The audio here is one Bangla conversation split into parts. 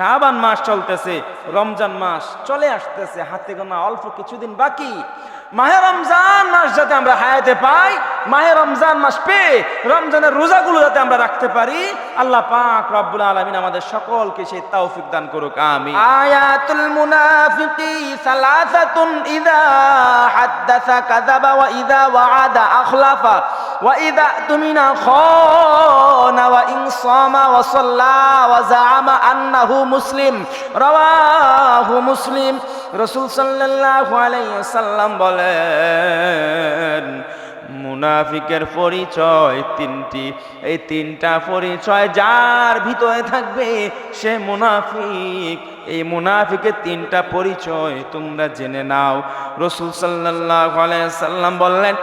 শাবান মাস চলতেছে রমজান মাস চলে আসতেছে হাতে গোনা অল্প কিছুদিন বাকি। মাহে রমজান মাস যাতে আমরা হায়াতে পাই, মাহে রমজান মাস পেয়ে রমজানের রোজাগুলো যাতে আমরা রাখতে পারি, আল্লাহ পাক রব্বুল আলামিন আমাদের সকলকে সেই তৌফিক দান করুক, আমিন। আয়াতুল মুনাফিকি সালাসাতুন ইযা হাদ্দাসা কাযাবা ওয়া ইযা ওয়াআদা আখলাফা ওয়া ইযা তুমিনা খানা ওয়া ইন ওয়া সাল্লা ওয়া জাআমা আন্নাহু মুসলিম। রাওয়াহু মুসলিম। রাসূল সাল্লাল্লাহু আলাইহি ওয়াসাল্লাম বলেন মুনাফিকের পরিচয় তিনটি। এই তিনটা পরিচয় যার ভিতরে থাকবে সে মুনাফিক। এই মুনাফিকের তিনটা পরিচয় তোমরা জেনে নাও। রসুল সাল্লাহ সাল্লাম বললেন,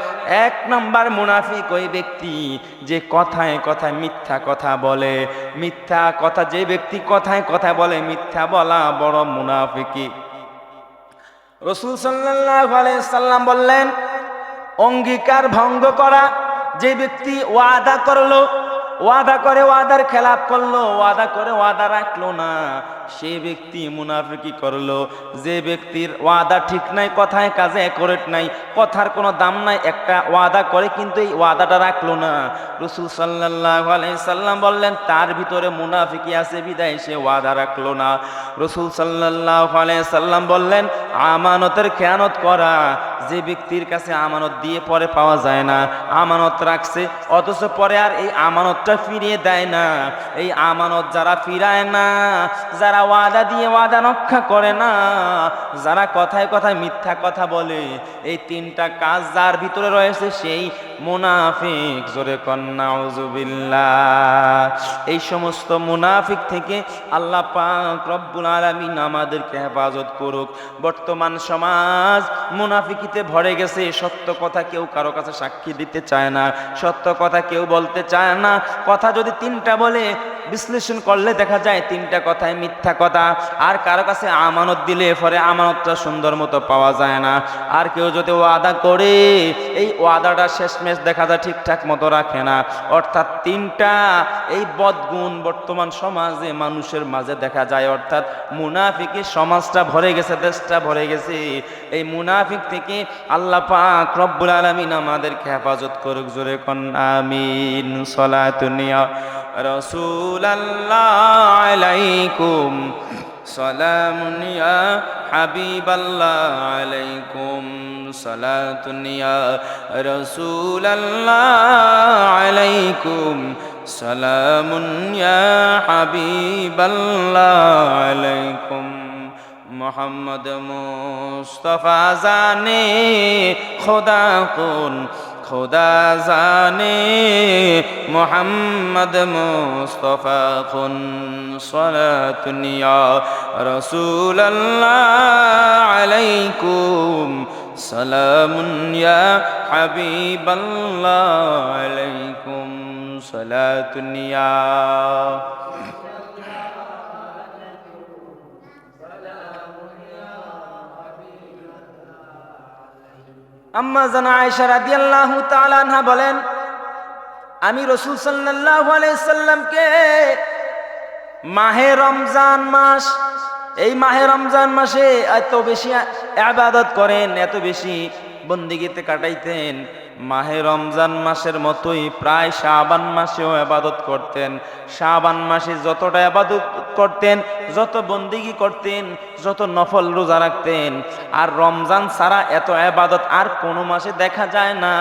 এক নম্বর মুনাফিক ওই ব্যক্তি যে কথায় কথায় মিথ্যা কথা বলে। মিথ্যা কথা যে ব্যক্তি কথায় কথা বলে, মিথ্যা বলা বড় মুনাফিকি রসুল সাল্লাহ সাল্লাম বললেন, অঙ্গীকার ভঙ্গ করা, যে ব্যক্তি ওয়াদা করল, ওয়াদা করে ওয়াদার খেলাপ করল, ওয়াদা করে ওয়াদা রাখল না, সে ব্যক্তি মুনাফিকি করল। যে ব্যক্তির ওয়াদা ঠিক নাই, কথায় কাজে অ্যাকোরেট নাই, কথার কোনো দাম নাই, একটা ওয়াদা করে কিন্তু এই ওয়াদাটা রাখল না। রসুল সাল্লাহ সাল্লাম বললেন, তার ভিতরে মুনাফিকি আছে, বিদায় সে ওয়াদা রাখল না। রসুল সাল্লাহ সাল্লাম বললেন, আমানতের খেয়ানত করা যে ব্যক্তির কাছে আমানত দিয়ে পরে পাওয়া যায় না, আমানত রাখছে, অথচ পরে আর এই আমানতটা ফিরিয়ে দেয় না। এই আমানত যারা ফিরায় না, যারা ওয়াদা দিয়ে ওয়াদা রক্ষা করে না, যারা কথায় কথায় মিথ্যা কথা বলে, এই তিনটা কাজ যার ভিতরে রয়েছে সেই মুনাফিক, জোরে কন্যা এই সমস্ত মুনাফিক থেকে আল্লাহ পাক রব্বুল আলামিন আমাদেরকে হেফাজত করুক। বর্তমান সমাজ মুনাফিকিতে ভরে গেছে, সত্য কথা কেউ কারও কাছে সাক্ষী দিতে চায় না, সত্য কথা কেউ বলতে চায় না। কথা যদি তিনটা বলে, বিশ্লেষণ করলে দেখা যায় তিনটা কথায় মিথ্যা কথা। আর কারও কাছে আমানত দিলে পরে আমানতটা সুন্দর মতো পাওয়া যায় না। আর কেউ যদি ওয়াদা করে, এই ওয়াদাটা মেশ দেখা যায় ঠিকঠাক মতো রাখে না। অর্থাৎ তিনটা এই বদগুণ বর্তমান সমাজে মানুষের মাঝে দেখা যায়। অর্থাৎ মুনাফিকে সমাজটা ভরে গেছে, দেশটা ভরে গেছে। এই মুনাফিক থেকে আল্লাহ পাক রব্বুল আলমিন আমাদেরকে হেফাজত করুক, জোরে কন, আমিন। সলাতুনিয়া রসুল আলাইকুম। সালামুনিয়া হাবিবাল্লাহ আলাইকুম। صلاة يا رسول الله عليكم. سلام يا حبيب الله عليكم. محمد مصطفى زاني خدا قول خدا زاني. محمد مصطفى قن صلاة يا رسول الله عليكم. সালামুন ইয়া হাবিবাল্লাহ আলাইকুম সালাতুনিয়া আম্মা জানা আয়েশা রাদিয়াল্লাহু তাআলা আনহা বলেন, আমি রাসূল সাল্লাল্লাহু আলাইহি সাল্লামকে মাহে রমজান মাস এই মাহে রমজান মাসে এত বেশি আবাদত করেন, এত বেশি বন্দিগিতে কাটাইতেন। মাহে রমজান মাসের মতোই প্রায় শাবান মাসেও আবাদত করতেন। শাবান মাসে যতটা আবাদত করতেন, যত বন্দিগি করতেন, যত নফল রোজা রাখতেন। আর রমজান ছাড়া এত আবাদত আর কোনো মাসে দেখা যায় না।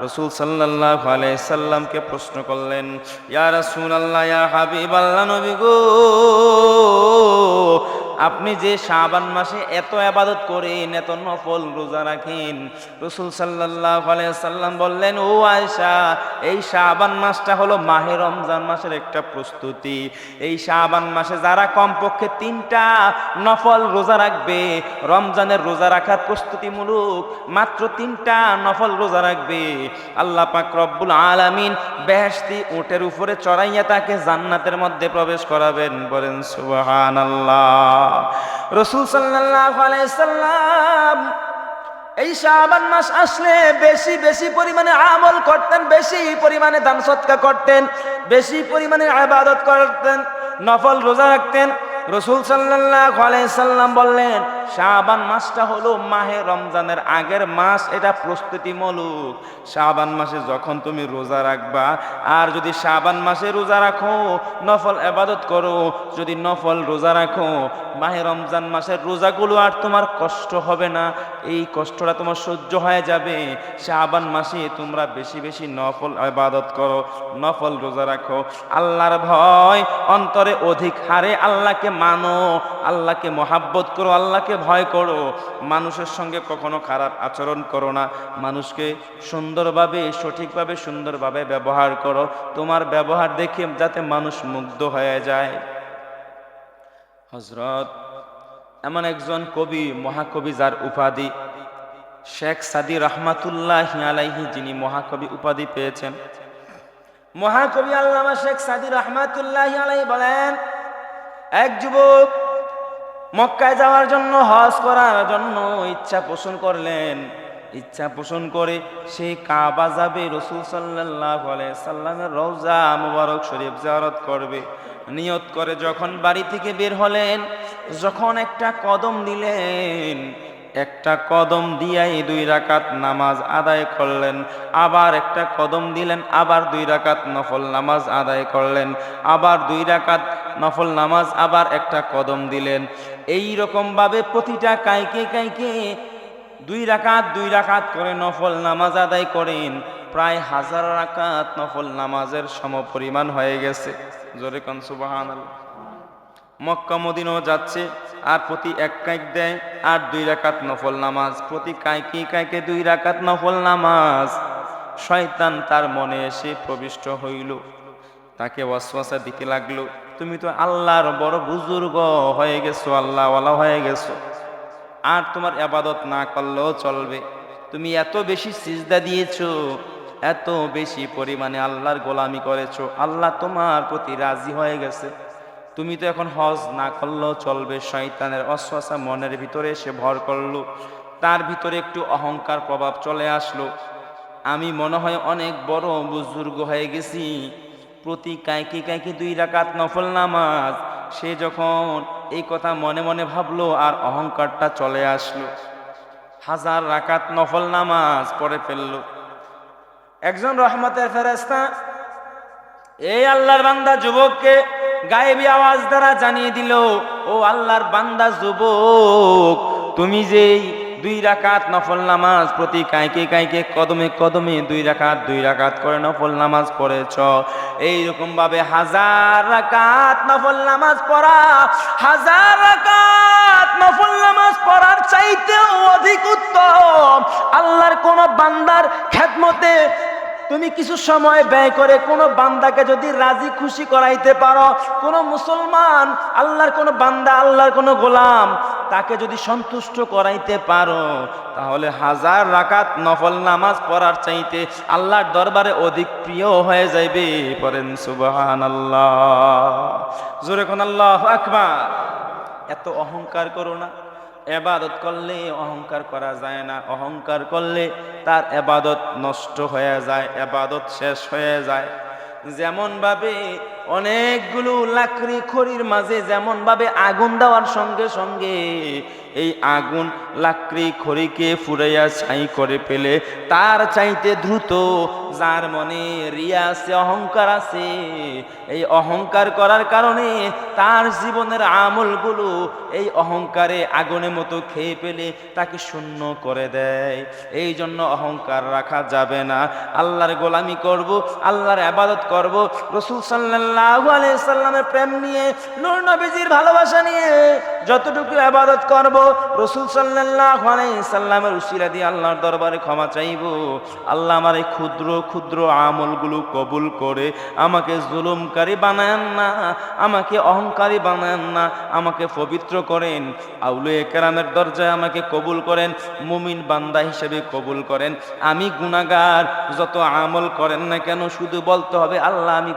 রসুল সাল্লাহ সাল্লামকে প্রশ্ন করলেন ইয়া রসুল আল্লাহ হাবিব আল্লাহ নবী গো আপনি যে শাবান মাসে এত আবাদত করেন, এত নফল রোজা রাখেন, রসুল সাল্লাহ সাল্লাম বললেন, ও আয়সা এই শাবান মাসটা হলো মাহে রমজান মাসের একটা প্রস্তুতি। এই শাবান মাসে যারা কমপক্ষে তিনটা নফল রোজা রাখবে, রমজানের রোজা রাখার প্রস্তুতিমূলক মাত্র তিনটা নফল রোজা রাখবে। আল্লাহ পাক রব্বুল আলামিন বেহেশতি উটের উপরে চড়াইয়া তাকে জান্নাতের মধ্যে প্রবেশ করাবেন, বলেন সুবহান আল্লাহ রসুল সাল্লাহ আলাইহি সাল্লাম এই শাবান মাস আসলে বেশি বেশি পরিমাণে আমল করতেন, বেশি পরিমাণে দান সৎকা করতেন, বেশি পরিমাণে আবাদত করতেন, নফল রোজা রাখতেন। রসুল সাল্লাহ সাল্লাম বললেন, শাবান মাসটা হলো মাহে রমজানের আগের মাস, এটা প্রস্তুতি মূলক। শাবান মাসে যখন তুমি রোজা রাখবা, আর যদি শাবান মাসে রোজা রাখো, নফল আবাদত করো, যদি নফল রোজা রাখো, মাহে রমজান মাসের রোজাগুলো আর তোমার কষ্ট হবে না, এই কষ্টটা তোমার সহ্য হয়ে যাবে। শাবান মাসে তোমরা বেশি বেশি নফল আবাদত করো, নফল রোজা রাখো। আল্লাহর ভয়, অন্তরে অধিক হারে আল্লাহকে মানো, আল্লাহকে মহাব্বত করো, আল্লাহকে ভয় করো। মানুষের সঙ্গে কখনো খারাপ আচরণ করো না। মানুষকে সুন্দরভাবে, সঠিকভাবে, সুন্দরভাবে ব্যবহার করো। তোমার ব্যবহার দেখে যাতে মানুষ মুগ্ধ হয়ে যায়। হজরত এমন একজন কবি, মহাকবি যার উপাধি। শেখ সাদি রহমাতুল্লাহ আলাইহি যিনি মহাকবি উপাধি পেয়েছেন। মহাকবি আল্লামা শেখ সাদি রহমাতুল্লাহ আলাইহি বলেন এক যুবক মক্কায় যাওয়ার জন্য, হজ করার জন্য ইচ্ছা পোষণ করলেন। ইচ্ছা পোষণ করে সে কাবা যাবে, রসুল সাল্লাহ সাল্লামের রওজা মুবারক শরীফ জারত করবে। নিয়ত করে যখন বাড়ি থেকে বের হলেন, যখন একটা কদম দিলেন একটা কদম দিয়াই দুই রাকাত নামাজ আদায় করলেন, আবার একটা কদম দিলেন, আবার দুই রাকাত নফল নামাজ আদায় করলেন, আবার দুই রাকাত নফল নামাজ, আবার একটা কদম দিলেন। এই রকম ভাবে প্রতিটা কাইকে কাইকে দুই রাকাত দুই রাকাত করে নফল নামাজ আদায় করেন, প্রায় হাজার রাকাত নফল নামাজের সমপরিমাণ হয়ে গেছে। জোরে কন সুবাহান মক্কা মদিনও যাচ্ছে, আর প্রতি এক কাইক দেয় আর দুই রাকাত নফল নামাজ। প্রতি কাইকে কাইকে দুই রাকাত নফল নামাজ। শয়তান তার মনে এসে প্রবিষ্ট হইল। তাকে ওয়াসওয়াসা দিতে লাগল, তুমি তো আল্লাহর বড় বুজুর্গ, হয়ে গেছো, আল্লাহওয়ালা হয়ে গেছো। আর তোমার আবাদত না করলেও চলবে। তুমি এত বেশি সিজদা দিয়েছ, এত বেশি পরিমাণে আল্লাহর গোলামি করেছ। আল্লাহ তোমার প্রতি রাজি হয়ে গেছে। তুমি তো এখন হজ না করলেও চলবে। শয়তানের অশ্বাসা মনের ভিতরে এসে ভর করল। তার ভিতরে একটু অহংকার প্রভাব চলে আসলো। আমি মনে হয় অনেক বড় বুজুর্গ হয়ে গেছি। প্রতি কাইকি কাইকি দুই রাকাত নফল নামাজ। সে যখন এই কথা মনে মনে ভাবলো আর অহংকারটা চলে আসলো। হাজার রাকাত নফল নামাজ পড়ে ফেলল। একজন রহমতের ফেরেস্তা এই আল্লাহর বান্দা যুবককে গায়েবী আওয়াজ দ্বারা জানিয়ে দিল, ও আল্লাহর বান্দা যুবক, তুমি যেই দুই রাকাত নফল নামাজ প্রতি কাইকে কাইকে কদমে কদমে দুই রাকাত দুই রাকাত করে নফল নামাজ পড়েছ এইরকম ভাবে হাজার রাকাত নফল নামাজ পড়া, হাজার রাকাত নফল নামাজ পড়ার চাইতেও অধিক উত্তম। আল্লাহর কোন বান্দার খেদমতে তুমি কিছু সময় ব্যয় করে কোনো বান্দাকে যদি রাজি খুশি করাইতে পারো, কোনো মুসলমান, আল্লাহর কোনো বান্দা, আল্লাহর কোনো গোলাম, তাকে যদি সন্তুষ্ট করাইতে পারো, তাহলে হাজার রাকাত নফল নামাজ পড়ার চাইতে আল্লাহর দরবারে অধিক প্রিয় হয়ে যাইবে। পরেন সুবহান আল্লাহ জোরে কোন আল্লাহ আকবার। এত অহংকার করো না। এবাদত করলে অহংকার করা যায় না, অহংকার করলে তার এবাদত নষ্ট হয়ে যায়, এবাদত শেষ হয়ে যায়। যেমন ভাবে অনেকগুলো লাকড়ি খড়ির মাঝে যেমন ভাবে আগুন দেওয়ার সঙ্গে সঙ্গে এই আগুন লাকড়ি খড়িকে ফুরাইয়া ছাই করে ফেলে। তার চাইতে দ্রুত, যার মনে রিয়া আছে, অহংকার আছে, এই অহংকার করার কারণে তার জীবনের আমলগুলো এই অহংকারে আগুনের মতো খেয়ে ফেলে তাকে শূন্য করে দেয়। এই জন্য অহংকার রাখা যাবে না। আল্লাহর গোলামি করব, আল্লাহর আবাদত করব, রসুল সাল্লাল্লাহু আলাইহি সাল্লামের প্রেম নিয়ে, নূর নবীজির ভালোবাসা নিয়ে যতটুকু আবাদত করব, রসুল সাল্লাল্লাহু আলাইহি সাল্লামের উসিলা দিয়ে আল্লাহর দরবারে ক্ষমা চাইব। আল্লাহ আমার এই ক্ষুদ্র ক্ষুদ্র আমলগুলো কবুল করে আমাকে জুলুমকারী বানায়েন না, আমাকে অহংকারী বানায়েন না, আমাকে পবিত্র করেন। আউলে কেরামের দরজায় আমাকে কবুল করেন, মুমিন বান্দা হিসেবে কবুল করেন। আমি গুনাগার যত আমল করেন না কেন, শুধু বলতে হবে, আল্লাহ আমি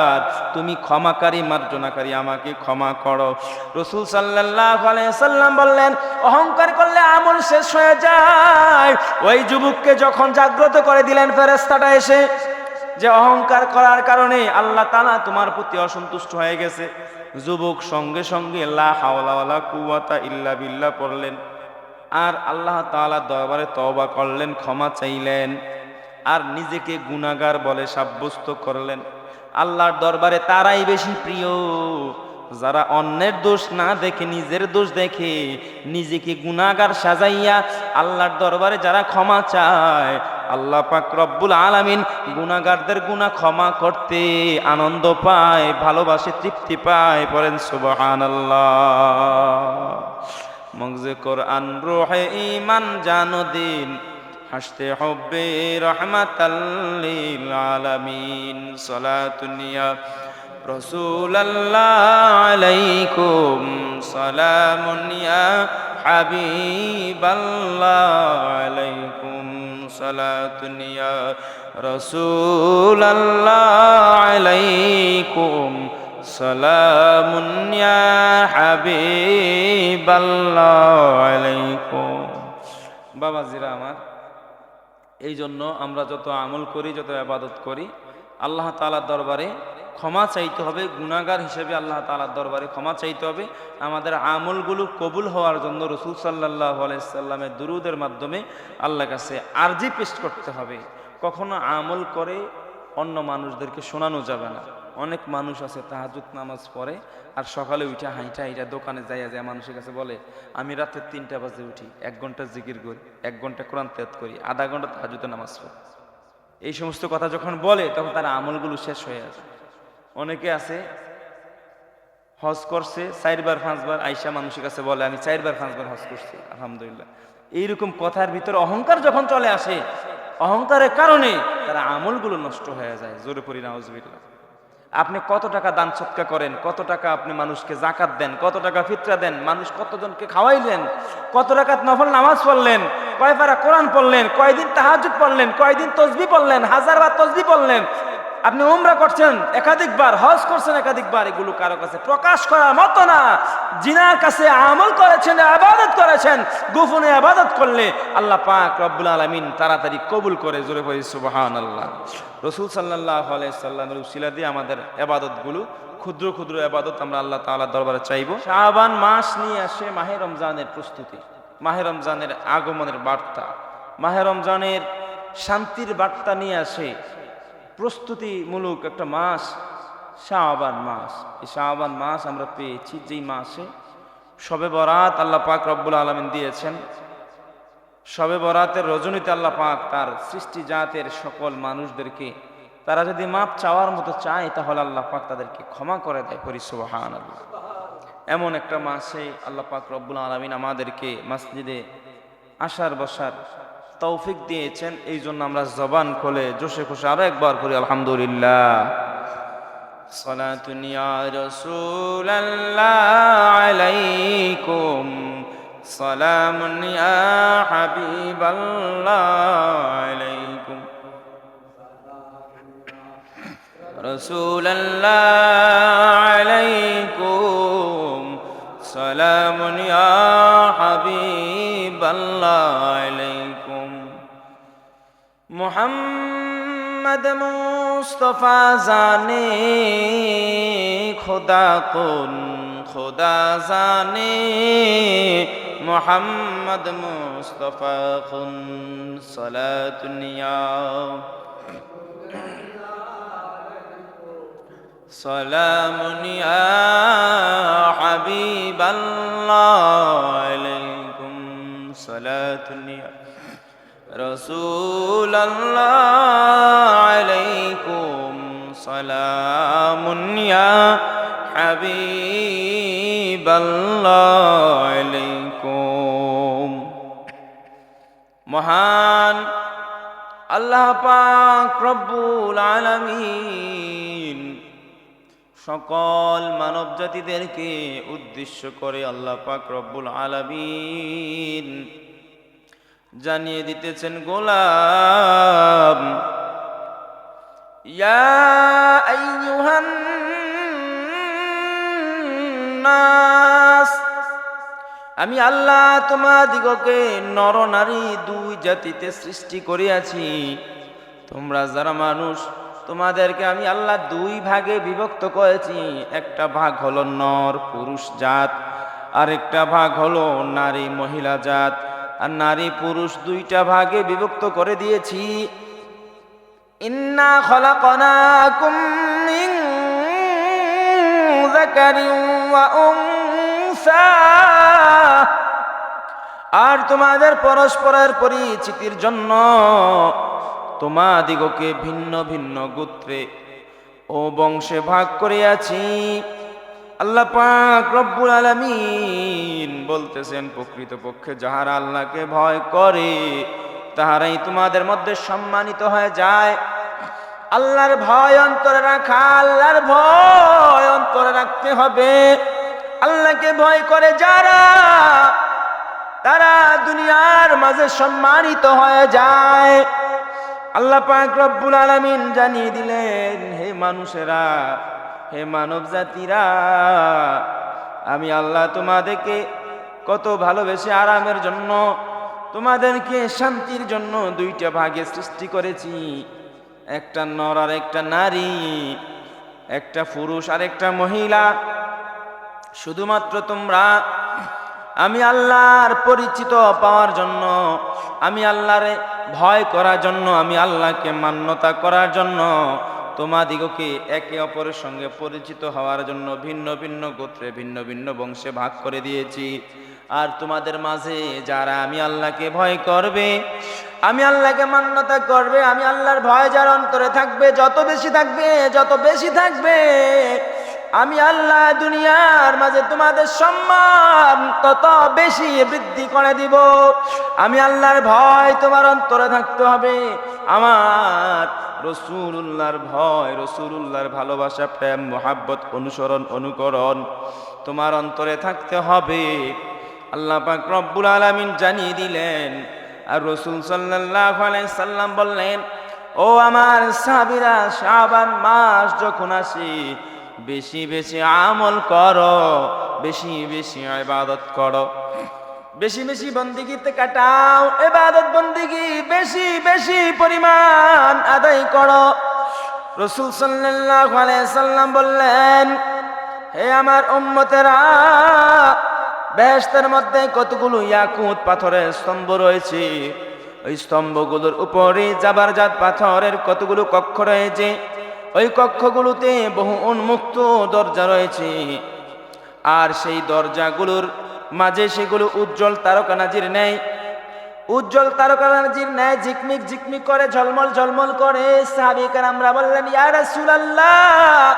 গুনাগার তুমি ক্ষমাকারী, মার্জনাকারী, আমাকে ক্ষমা করো। রসুল সাল্লাহ সাল্লাম বললেন, অহংকার করলে আমল শেষ হয়ে যায়। ওই যুবককে যখন জাগ্রত করে দিলেন ফেরেস্তাটা এসে, যে অহংকার করার কারণে আল্লাহ তালা তোমার প্রতি অসন্তুষ্ট হয়ে গেছে। যুবক সঙ্গে সঙ্গে, লা হাওলা ওয়ালা কুওয়াতা ইল্লা বিল্লা পড়লেন। আর আল্লাহ তাআলা দরবারে তওবা করলেন, ক্ষমা চাইলেন। আর নিজেকে গুনাহগার বলে সাব্যস্ত করলেন। আল্লাহর দরবারে তারাই বেশি প্রিয়। যারা অন্যের দোষ না দেখে, নিজের দোষ দেখে, নিজেকে গুনাহগার সাজাইয়া আল্লাহর দরবারে যারা ক্ষমা চায়, আল্লাহ পাক রব্বুল আলামিন গুনাহগারদের গুনাহ ক্ষমা করতে আনন্দ পায়, ভালোবাসে, তৃপ্তি পায়। পড়েন সুবহানাল্লাহ। মগজে কোরআন, রোহে ইমান জানো দিন। হাসতে হবে রহমাতাল্লিল আলামিন সালাতুনিয়া রসুল আলাইকুম সালামুনিয়া হাবিবাল্লাহ আলাইকুম সালাতুনিয়া রসুল আলাইকুম সালামুন ইয়া হাবিবাল্লাহ আলাইকুম বাবাজিরা আমার এই জন্য আমরা যত আমল করি, যত আবাদত করি, আল্লাহ তালার দরবারে ক্ষমা চাইতে হবে গুণাগার হিসেবে আল্লাহ তালার দরবারে ক্ষমা চাইতে হবে। আমাদের আমলগুলো কবুল হওয়ার জন্য রসুল সাল্লাহ আলাইসাল্লামের দুরুদের মাধ্যমে আল্লাহ কাছে আর্জি পেশ করতে হবে। কখনো আমল করে অন্য মানুষদেরকে শোনানো যাবে না। অনেক মানুষ আছে তাহাজুত নামাজ পড়ে আর সকালে উঠে হাইটা হাইটা দোকানে যাইয়া যায় মানুষের কাছে বলে, আমি রাতের তিনটা বাজে উঠি, এক ঘণ্টা জিকির করি, এক ঘণ্টা কোরআন তেয়াত করি, আধা ঘণ্টা তাহাজুতে নামাজ পড়ি। এই সমস্ত কথা যখন বলে, তখন তার আমলগুলো শেষ হয়ে আসে। অনেকে আছে, হজ করছে, চারবার, পাঁচবার আইসা মানুষের কাছে বলে, আমি চারবার, পাঁচবার হজ করছি, আলহামদুলিল্লাহ। এইরকম কথার ভিতরে অহংকার যখন চলে আসে, অহংকারের কারণে তারা আমলগুলো নষ্ট হয়ে যায়, জোরে পড়ি, নাউজবিল্লাহ। আপনি কত টাকা দান সৎকা করেন, কত টাকা আপনি মানুষকে জাকাত দেন, কত টাকা ফিতরা দেন, মানুষ কতজনকে খাওয়াইলেন, কত টাকা নফল নামাজ পড়লেন, কয় পারা কোরআন পড়লেন, কয়দিন তাহাজুদ পড়লেন, কয়দিন তসবি পড়লেন হাজার বার তসবি পড়লেন আপনি উমরা করছেন, একাধিকবার, হজ করছেন একাধিকবার, এগুলো কারও কাছে প্রকাশ করার মতো না। জিনার কাছে আমল করেছেন, আবাদত করেছেন, গোপনে আবাদত করলে আল্লাহ পাক রব্বুল আলমিন তাড়াতাড়ি কবুল করে, জোরে পড়ি সুবাহান আল্লাহ রসুল সাল্লাহ আলাইসাল্লামের উসিলা দিয়ে আমাদের আবাদতগুলো, ক্ষুদ্র ক্ষুদ্র আবাদত আমরা আল্লাহ তাআলা দরবারে চাইব। শাবান মাস নিয়ে আসে মাহে রমজানের প্রস্তুতি। মাহে রমজানের আগমনের বার্তা। মাহে রমজানের শান্তির বার্তা নিয়ে আসে প্রস্তুতিমূলক একটা মাস শাহবান মাস। এই শাহবান মাস আমরা পেয়েছি যেই মাসে সবে বরাত আল্লাহ পাক রব্বুল আলমিন দিয়েছেন। সবে বরাতের রজনীতে আল্লাহ পাক তার সৃষ্টি জাতের সকল মানুষদেরকে, তারা যদি মাপ চাওয়ার মতো চায় তাহলে আল্লাহ পাক তাদেরকে ক্ষমা করে দেয় পরিসুবাহান এমন একটা মাসে আল্লাহ পাক রব্বুল আলমিন আমাদেরকে মসজিদে আসার বসার তৌফিক দিয়েছেন এই জন্য আমরা জবান খোলে জোশে খুশে আরো একবার করি আলহামদুলিল্লাহ صلاة يا رسول الله عليكم سلام يا حبيب الله عليكم رسول الله عليكم سلام يا حبيب الله মোহাম্মদ মুস্তফা জানে, খোদা কোন খোদা জানে, মোহাম্মদ মুস্তফা খুন সলাতুনিয়া সলামুনিয়া হাবিবাল্লাহ আলাইকুম সলাতুনিয়া رسول الله عليكم سلام يا حبيب الله عليكم মহান আল্লাহ পাক রব্বুল আলামিন সকল মানব জাতিদেরকে উদ্দেশ্য করে আল্লাহ পাক রব্বুল আলামিন জানিয়ে দিতেছেন, গোলাম, ইয়া নাস আমি আল্লাহ তোমাদিগকে নর নারী দুই জাতিতে সৃষ্টি করিয়াছি। তোমরা যারা মানুষ, তোমাদেরকে আমি আল্লাহ দুই ভাগে বিভক্ত করেছি। একটা ভাগ হলো নর, পুরুষ জাত, আরেকটা ভাগ হলো নারী, মহিলা জাত। আর নারী পুরুষ দুইটা ভাগে বিভক্ত করে দিয়েছি। আর তোমাদের পরস্পরের পরিচিতির জন্য তোমাদিগকে ভিন্ন ভিন্ন গোত্রে ও বংশে ভাগ করিয়াছি। আল্লাহ পাক রব্বুল আলামিন বলতেছেন, প্রকৃতপক্ষে যাহারা আল্লাহকে ভয় করে, তাহারাই তোমাদের মধ্যে সম্মানিত হয়ে যায়। আল্লাহর ভয় অন্তরে রাখা, আল্লাহর ভয় অন্তরে রাখতে হবে। আল্লাহকে ভয় করে যারা, তারা দুনিয়ার মাঝে সম্মানিত হয়ে যায়। আল্লাহ পাক রব্বুল আলামিন জানিয়ে দিলেন, হে মানুষেরা হে মানব জাতিরা আমি আল্লাহ তোমাদেরকে কত ভালোবেসে আরামের জন্য, তোমাদেরকে শান্তির জন্য দুইটা ভাগে সৃষ্টি করেছি। একটা নর আর একটা নারী, একটা পুরুষ আর একটা মহিলা। শুধুমাত্র তোমরা, আমি আল্লাহর পরিচিত পাওয়ার জন্য, আমি আল্লাহরে ভয় করার জন্য, আমি আল্লাহকে মান্যতা করার জন্য তোমাদিগকে একে অপরের সঙ্গে পরিচিত হওয়ার জন্য ভিন্ন ভিন্ন গোত্রে, ভিন্ন ভিন্ন বংশে ভাগ করে দিয়েছি। আর তোমাদের মাঝে যারা আমি আল্লাহকে ভয় করবে, আমি আল্লাহকে মান্যতা করবে, আমি আল্লাহর ভয় যার অন্তরে থাকবে, যত বেশি থাকবে, যত বেশি থাকবে, আমি আল্লাহ দুনিয়ার মাঝে তোমাদের সম্মান তত বেশি বৃদ্ধি করে দিব। আমি আল্লাহর ভয় তোমার অন্তরে থাকতে হবে, আমার রসুল্লাহর ভয় রসুল্লাহর ভালোবাসা, প্রেম, মোহাব্বত, অনুসরণ, অনুকরণ তোমার অন্তরে থাকতে হবে। আল্লাহ পাক রব্বুল আলামিন জানিয়ে দিলেন, আর রসুল সাল্লাহ সাল্লাম বললেন, ও আমার সাবিরা শাবান মাস যখন আসে, বেশি বেশি আমল করো, বেশি বেশি ইবাদত করো। বেশি বেশি বন্দিগিতে কাটাও, এবাদত বন্দিগি, বেশি বেশি পরিমাণ আদায় করো। রসুল আলাইহি সাল্লাম বললেন, হে আমার উম্মতেরা, বেহেশতের মধ্যে কতগুলো ইয়াকুত পাথরের স্তম্ভ রয়েছে? ওই স্তম্ভগুলোর উপরে জাবারজাত পাথরের কতগুলো কক্ষ রয়েছে? ওই কক্ষগুলোতে বহু উন্মুক্ত দরজা রয়েছে। আর সেই দরজাগুলোর মাঝে সেগুলো উজ্জ্বল তারকা নাজির নেয় উজ্জ্বল তারকারাজির ন্যায় ঝিকমিক ঝিকমিক করে, ঝলমল ঝলমল করে। সাহাবিকার আমরা বললেন, ইয়া রাসূলুল্লাহ,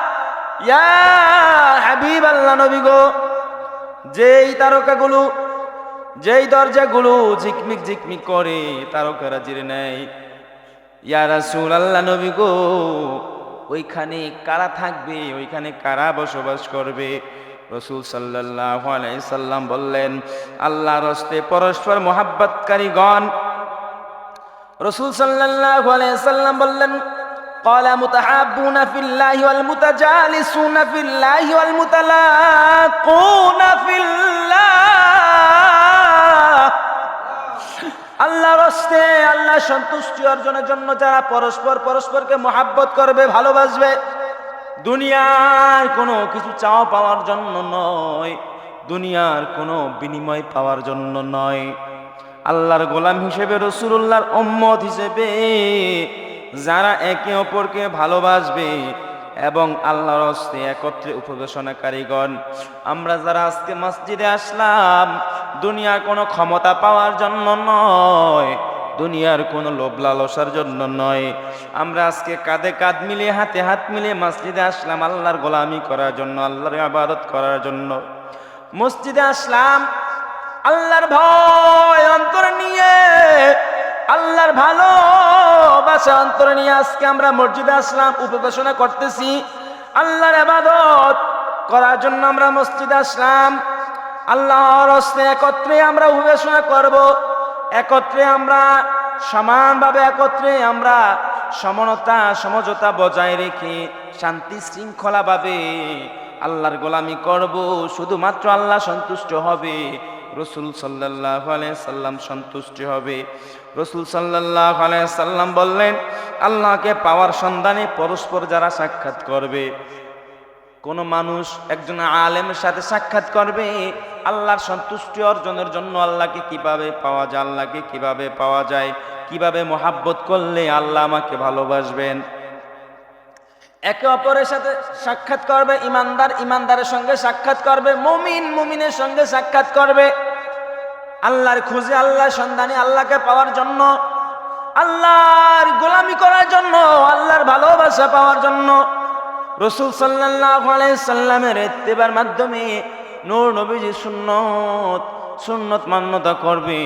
ইয়া হাবিব আল্লাহ নবী গো, যেই তারকাগুলো, যেই দরজাগুলো ঝিকমিক ঝিকমিক করে তারকারাজির নেয় ইয়া রাসূল আল্লাহ নবী গো, ওইখানে কারা থাকবে? ওইখানে কারা বসবাস করবে? রসুল সাল্লাহ সাল্লাম বললেন আল্লাহর হস্তে পরস্পর মোহাব্বতকারীগণ রসুল সাল্লাল্লাহু আলাইহি সাল্লাম বললেন قال متحابون في الله والمتجالسون في الله والمتلاقون في الله আল্লাহর হস্তে আল্লাহ সন্তুষ্টি অর্জনের জন্য যারা পরস্পর পরস্পরকে মহাব্বত করবে ভালোবাসবে দুনিয়ার কোনো কিছু চাওয়া পাওয়ার জন্য নয়, দুনিয়ার কোনো বিনিময় পাওয়ার জন্য নয়। আল্লাহর গোলাম হিসেবে রসুল্লাহর উম্মত হিসেবে যারা একে অপরকে ভালোবাসবে এবং আল্লাহর হস্তে একত্রে উপবেশনাকারীগণ, আমরা যারা আজকে মসজিদে আসলাম, দুনিয়ার কোনো ক্ষমতা পাওয়ার জন্য নয় দুনিয়ার কোনো লোভ লালসার জন্য নয়। আমরা আজকে কাঁধে কাঁধ মিলিয়ে, হাতে হাত মিলিয়ে মসজিদে আসলাম আল্লাহর গোলামি করার জন্য, আল্লাহর আবাদত করার জন্য। মসজিদে আসলাম, আল্লাহর ভয় অন্তর নিয়ে, আল্লাহর ভালোবাসা অন্তর নিয়ে আজকে আমরা মসজিদে আসলাম উপবেশনা করতেছি। আল্লাহর আবাদত করার জন্য আমরা মসজিদে আসলাম। আল্লাহর একত্রে আমরা উপবেশনা করব। একত্রে আমরা, সমানভাবে একত্রে আমরা সমানতা, সমঝোতা বজায় রেখে শান্তি শৃঙ্খলাভাবে আল্লাহর গোলামি করব। শুধুমাত্র আল্লাহ সন্তুষ্ট হবে, রসুল সাল্লাহ সাল্লাম সন্তুষ্টি হবে। রসুল সাল্লাহ সাল্লাম বললেন, আল্লাহকে পাওয়ার সন্ধানে পরস্পর যারা সাক্ষাৎ করবে কোন মানুষ একজন আলেমের সাথে সাক্ষাৎ করবে, আল্লাহর সন্তুষ্টি অর্জনের জন্য আল্লাহকে কীভাবে পাওয়া যায়, আল্লাহকে কীভাবে পাওয়া যায়, কীভাবে মোহাব্বত করলে আল্লাহ আমাকে ভালোবাসবেন? একে অপরের সাথে সাক্ষাৎ করবে, ইমানদার ইমানদারের সঙ্গে সাক্ষাৎ করবে, মুমিন মুমিনের সঙ্গে সাক্ষাৎ করবে। আল্লাহর খুঁজে, আল্লাহর সন্ধানে আল্লাহকে পাওয়ার জন্য, আল্লাহর গোলামি করার জন্য, আল্লাহর ভালোবাসা পাওয়ার জন্য। রসুল সাল্লাহ সাল্লামের এত্তেবার মাধ্যমে নূর নবীজি সুন্নত সুন্নত মান্যতা করবে।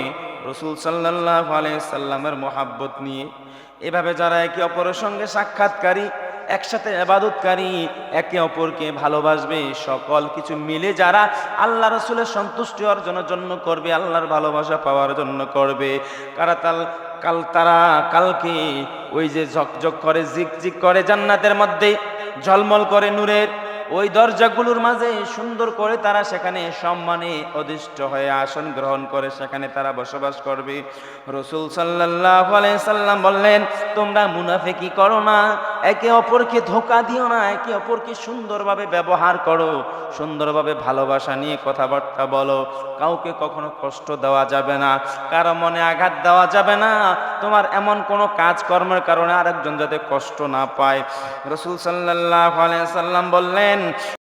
রসুল সাল্লাহ সাল্লামের মোহাব্বত নিয়ে। এভাবে যারা একে অপরের সঙ্গে সাক্ষাৎকারী, একসাথে আবাদতকারী একে অপরকে ভালোবাসবে, সকল কিছু মিলে যারা আল্লাহ রসুলের সন্তুষ্টি অর্জনের জন্য করবে, আল্লাহর ভালোবাসা পাওয়ার জন্য করবে। কারা তাল, কাল তারা, কালকে ওই যে ঝকঝক করে জিক জিক করে জান্নাতের মধ্যে ঝলমল করে নূরের। ওই দরজাগুলোর মাঝে সুন্দর করে তারা সেখানে সম্মানে অধিষ্ঠ হয়ে আসন গ্রহণ করে সেখানে তারা বসবাস করবে। রসুল সাল্লাহ সাল্লাম বললেন, তোমরা মুনাফে কি করো না। একে অপরকে ধোকা দিও না, একে অপরকে সুন্দরভাবে ব্যবহার করো, সুন্দরভাবে ভালোবাসা নিয়ে কথাবার্তা বলো। কাউকে কখনো কষ্ট দেওয়া যাবে না, কারও মনে আঘাত দেওয়া যাবে না। তোমার এমন কোনো কাজকর্মের কারণে আরেকজন যাতে কষ্ট না পায়। রসুল সাল্লাহ সাল্লাম বললেন